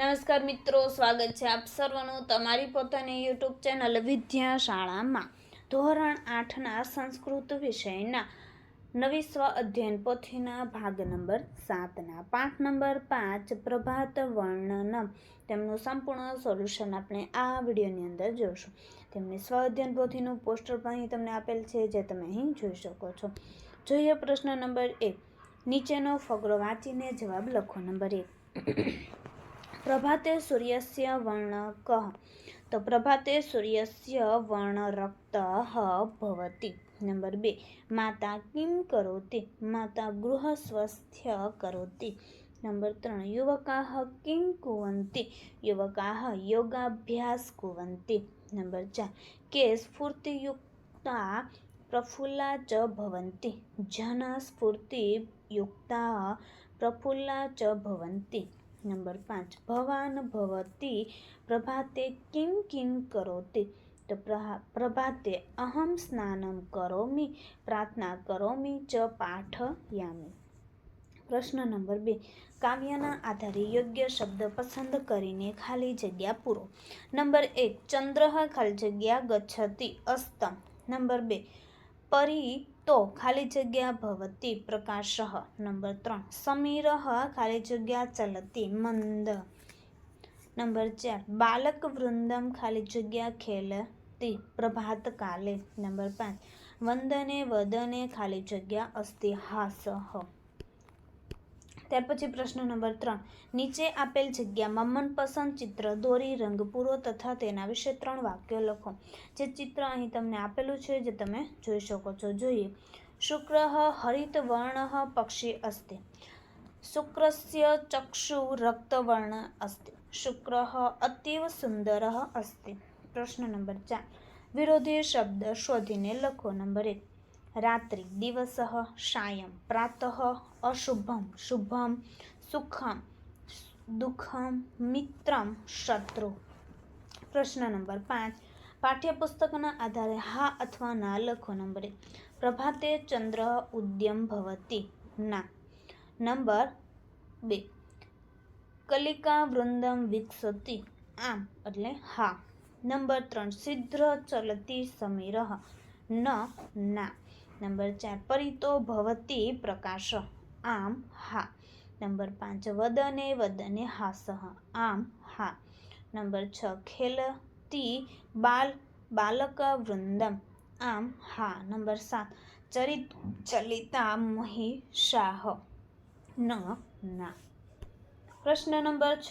નમસ્કાર મિત્રો, સ્વાગત છે આપ સર્વનું તમારી પોતાની યુટ્યુબ ચેનલ વિદ્યા શાળામાં ધોરણ આઠના સંસ્કૃત વિષયના નવી સ્વ અધ્યયન પોથીના ભાગ નંબર સાતના. પાઠ નંબર પાંચ, પ્રભાત વર્ણનમ. તેમનું સંપૂર્ણ સોલ્યુશન આપણે આ વિડીયોની અંદર જોઈશું તેમની સ્વ અધ્યયન પોથીનું પોસ્ટર પણ અહીં તમને આપેલ છે, જે તમે અહીં જોઈ શકો છો. જોઈએ પ્રશ્ન નંબર એક. નીચેનો ફકરો વાંચીને જવાબ લખો. નંબર એક. પ્રભાતે સૂર્યસ્ય વર્ણકઃ તો પ્રભાતે સૂર્યસ્ય વર્ણરક્તઃ ભવતી નંબર બે માતા કિમ કરોતિ માતા ગૃહસ્વસ્થ્ય કરોતિ નંબર ત્રણ યુવકાઃ કિમ કુવંતી યુવકાઃ યોગાભ્યાસ કુવંતી નંબર ચાર કે સ્ફૂર્તિયુક્તા પ્રફુલ્લા ચ ભવંતી જન સ્ફૂર્તિયુક્તા પ્રફુલ્લા ચ ભવન્તિ નંબર પાંચ. ભવાન ભવતી પ્રભાતે કિમ કિમ કરોતિ? તો પ્રભાતે અહમ સ્નાનમ કરોમી, પ્રાર્થના કરોમી ચ પાઠયામિ. પ્રશ્ન નંબર બે. કાવ્યના આધારે યોગ્ય શબ્દ પસંદ કરીને ખાલી જગ્યા પૂરો. નંબર એક. ચંદ્ર ખાલી જગ્યા ગચ્છતી અસ્તમ. નંબર બે. પરી તો ખાલી જગ્યા ભવતી પ્રકાશ નંબર ત્રણ સમીર ખાલી જગ્યા ચલતી મંદ નંબર ચાર બાલક વૃંદમ ખાલી જગ્યા ખેલતી પ્રભાત કાલે નંબર પાંચ વંદને વદને ખાલી જગ્યા અસ્તિ હાસ ત્યાર પછી પ્રશ્ન નંબર ત્રણ. નીચે આપેલ જગ્યામાં મનપસંદ ચિત્ર, દોરી રંગ પૂરો તથા તેના વિશે ત્રણ વાક્યો લખો. જે ચિત્ર અહીં તમને આપેલું છે જે તમે જોઈ શકો છો. જોઈએ. શુક્ર, હરિત, વર્ણ, પક્ષી, અસ્તિ. શુક્રસ્ય, ચક્ષુ રક્તવર્ણ અસ્તિ. શુક્ર, અતીવ, સુંદર, અસ્તિ. પ્રશ્ન નંબર ચાર. વિરોધી શબ્દ શોધીને લખો. નંબર એક. રાત્રિ દિવસ સાયં, પ્રાતઃ અશુભમ, શુભમ, સુખમ, દુઃખમ, મિત્રમ, શત્રુ. પ્રશ્ન નંબર પાંચ. પાઠ્યપુસ્તકના આધારે હા અથવા ના લખો નંબર. એક પ્રભાતે ચંદ્ર ઉદ્યમ ભવતી. ના. નંબર બે. કલિકા વૃંદમ વિકસતી. આમ, એટલે હા. નંબર ત્રણ. સિદ્ધ ચલતી સમીર. ન, ના. નંબર ચાર, પરિતો ભવતી પ્રકાશ. આમ, હા. નંબર પાંચ, વદને વદને હાસ. આમ, હા. નંબર છ, ખેલતી બાલ બાલક વૃંદમ આમ, હા. નંબર સાત, ચરિત, ચલિતા મહિષાહ. ન, ના. પ્રશ્ન નંબર છ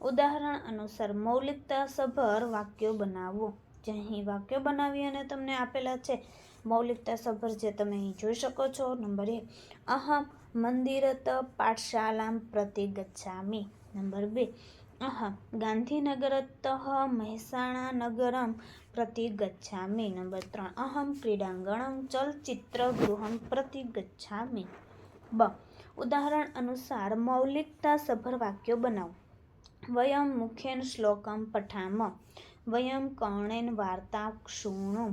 ઉદાહરણ અનુસાર મૌલિકતા સભર વાક્યો બનાવો. જે અહીં વાક્યો બનાવી અને તમને આપેલા છે. મૌલિકતા સભર જે તમે અહીં જોઈ શકો છો. નંબર એક, અહમ મંદિરત પાઠશાલામ પ્રતિ ગચ્છામી નંબર બે, અહમ ગાંધીનગરત મહેસાણા નગરમ પ્રતિ ગચ્છામી નંબર ત્રણ, અહમ ક્રીડાંગણમ ચલચિત્રગૃહમ પ્રતિ ગચ્છામી બ, ઉદાહરણ અનુસાર મૌલિકતા સભર વાક્યો બનાવો. વયમ મુખ્યેન શ્લોકમ પઠામ, વયમ કર્ણેન વાર્તા શૃણું